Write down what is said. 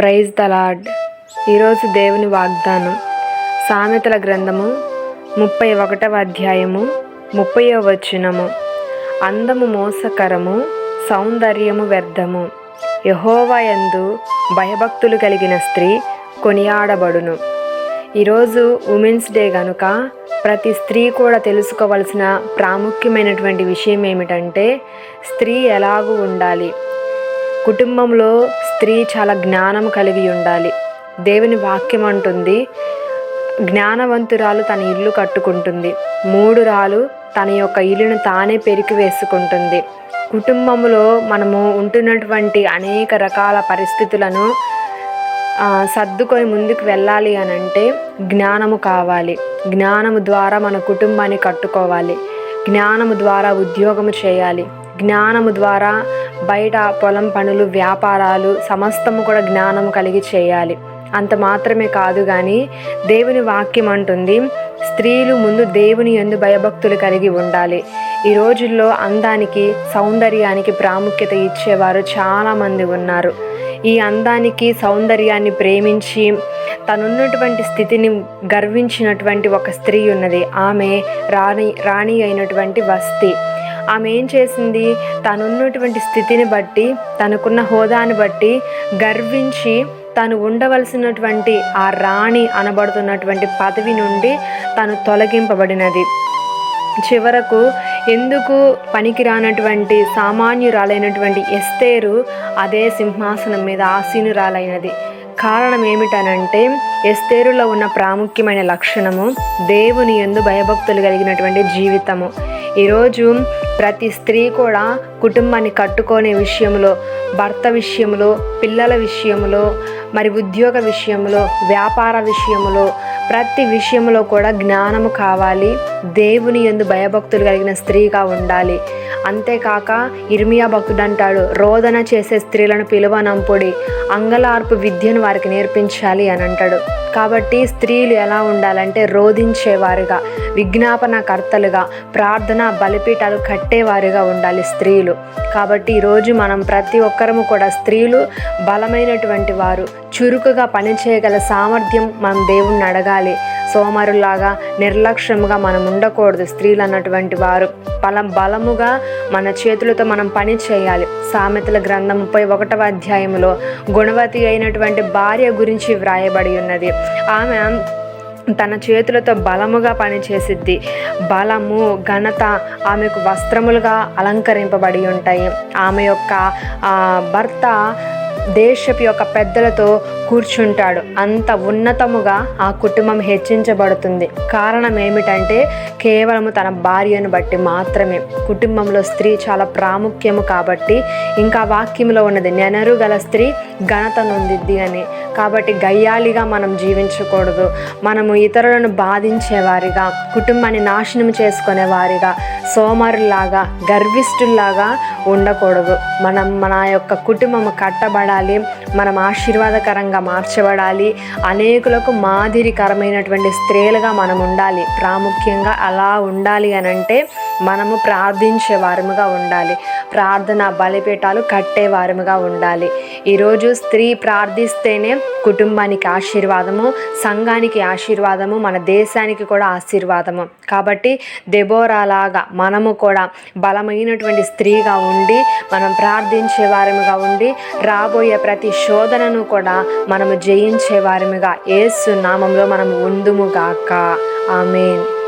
Praise the lord. ఈరోజు దేవుని వాగ్దానం. సామెతల గ్రంథము ముప్పై ఒకటవ అధ్యాయము ముప్పయో వచనము. అందము మోసకరము సౌందర్యము వ్యర్థము. యహోవా యందు భయభక్తులు కలిగిన స్త్రీ కొనియాడబడును. ఈరోజు ఉమెన్స్ డే గనుక ప్రతి స్త్రీ కూడా తెలుసుకోవలసిన ప్రాముఖ్యమైనటువంటి విషయం ఏమిటంటే స్త్రీ ఎలాగూ ఉండాలి. కుటుంబంలో స్త్రీ చాలా జ్ఞానం కలిగి ఉండాలి. దేవుని వాక్యం అంటుంది జ్ఞానవంతురాలు తన ఇల్లు కట్టుకుంటుంది. మూడు రాలు తన యొక్క ఇల్లును తానే పెరికి వేసుకుంటుంది. కుటుంబంలో మనము ఉంటున్నటువంటి అనేక రకాల పరిస్థితులను సర్దుకొని ముందుకు వెళ్ళాలి అని అంటే జ్ఞానము కావాలి. జ్ఞానము ద్వారా మన కుటుంబాన్ని కట్టుకోవాలి. జ్ఞానము ద్వారా ఉద్యోగము చేయాలి. జ్ఞానము ద్వారా బయట పొలం పనులు వ్యాపారాలు సమస్తము కూడా జ్ఞానం కలిగి చేయాలి. అంత మాత్రమే కాదు కానీ దేవుని వాక్యం అంటుంది స్త్రీలు ముందు దేవుని ఎందు భయభక్తులు కలిగి ఉండాలి. ఈ రోజుల్లో అందానికి సౌందర్యానికి ప్రాముఖ్యత ఇచ్చేవారు చాలామంది ఉన్నారు. ఈ అందానికి సౌందర్యాన్ని ప్రేమించి తనున్నటువంటి స్థితిని గర్వించినటువంటి ఒక స్త్రీ ఉన్నది. ఆమె రాణి రాణి అయినటువంటి వస్తి. ఆమె ఏం చేసింది? తనున్నటువంటి స్థితిని బట్టి తనకున్న హోదాని బట్టి గర్వించి తను ఉండవలసినటువంటి ఆ రాణి అనబడుతున్నటువంటి పదవి నుండి తను తొలగింపబడినది. చివరకు ఎందుకు పనికిరానటువంటి సామాన్యురాలైనటువంటి ఎస్తేరు అదే సింహాసనం మీద ఆసీనురాలైనది. కారణం ఏమిటనంటే ఎస్తేరులో ఉన్న ప్రాముఖ్యమైన లక్షణము దేవుని ఎందు భయభక్తులు కలిగినటువంటి జీవితము. ఈరోజు ప్రతి స్త్రీ కూడా కుటుంబాన్ని కట్టుకునే విషయంలో భర్త విషయంలో పిల్లల విషయంలో మరి ఉద్యోగ విషయంలో వ్యాపార విషయంలో ప్రతి విషయంలో కూడా జ్ఞానము కావాలి. దేవుని ఎందు భయభక్తులు కలిగిన స్త్రీగా ఉండాలి. అంతేకాక ఇర్మియా భక్తుడు అంటాడు రోదన చేసే స్త్రీలను పిలువనంపుడి అంగలార్పు విద్యను వారికి నేర్పించాలి అని అంటాడు కాబట్టి స్త్రీలు ఎలా ఉండాలంటే రోధించేవారుగా విజ్ఞాపన కర్తలుగా ప్రార్థన బలిపీఠాలు కట్టేవారుగా ఉండాలి స్త్రీలు. కాబట్టి ఈరోజు మనం ప్రతి ఒక్కరము కూడా స్త్రీలు బలమైనటువంటి వారు చురుకుగా పనిచేయగల సామర్థ్యం మనం దేవుణ్ణి అడగాలి. సోమరులాగా నిర్లక్ష్యముగా మనం ఉండకూడదు స్త్రీలు అన్నటువంటి వారు. బలం బలముగా మన చేతులతో మనం పని చేయాలి. సామెతల గ్రంథం ముప్పై ఒకటవ అధ్యాయంలో గుణవతి అయినటువంటి భార్య గురించి వ్రాయబడి ఉన్నది. ఆమె తన చేతులతో బలముగా పనిచేసిద్ది బలము ఘనత ఆమెకు వస్త్రములుగా అలంకరింపబడి ఉంటాయి. ఆమె యొక్క భర్త దేశపు యొక్క పెద్దలతో కూర్చుంటాడు. అంత ఉన్నతముగా ఆ కుటుంబం హెచ్చించబడుతుంది. కారణం ఏమిటంటే కేవలము తన భార్యను బట్టి మాత్రమే. కుటుంబంలో స్త్రీ చాలా ప్రాముఖ్యము కాబట్టి ఇంకా వాక్యంలో ఉన్నది నెనరు గల స్త్రీ ఘనత నొందిద్ది అని. కాబట్టి గయ్యాళిగా మనం జీవించకూడదు. మనము ఇతరులను బాధించేవారిగా కుటుంబాన్ని నాశనం చేసుకునే వారిగా సోమరులాగా గర్విష్ఠుల్లాగా ఉండకూడదు. మనం మన యొక్క కుటుంబం కట్టబడాలి. మనం ఆశీర్వాదకరంగా మార్చబడాలి. అనేకులకు మాదిరికరమైనటువంటి స్త్రీలుగా మనం ఉండాలి. ప్రాముఖ్యంగా అలా ఉండాలి అని అంటే మనము ప్రార్థించే వారముగా ఉండాలి. ప్రార్థన బలిపీఠాలు కట్టేవారముగా ఉండాలి. ఈరోజు స్త్రీ ప్రార్థిస్తేనే కుటుంబానికి ఆశీర్వాదము సంఘానికి ఆశీర్వాదము మన దేశానికి కూడా ఆశీర్వాదము. కాబట్టి దెబోరాలాగా మనము కూడా బలమైనటువంటి స్త్రీగా ఉండి మనం ప్రార్థించే వారముగా ఉండి రాబోయే ప్రతి శోధనను కూడా మనము జయించే వారముగా ఏసు నామంలో మనం ఉందుముగాక ఆమెన్.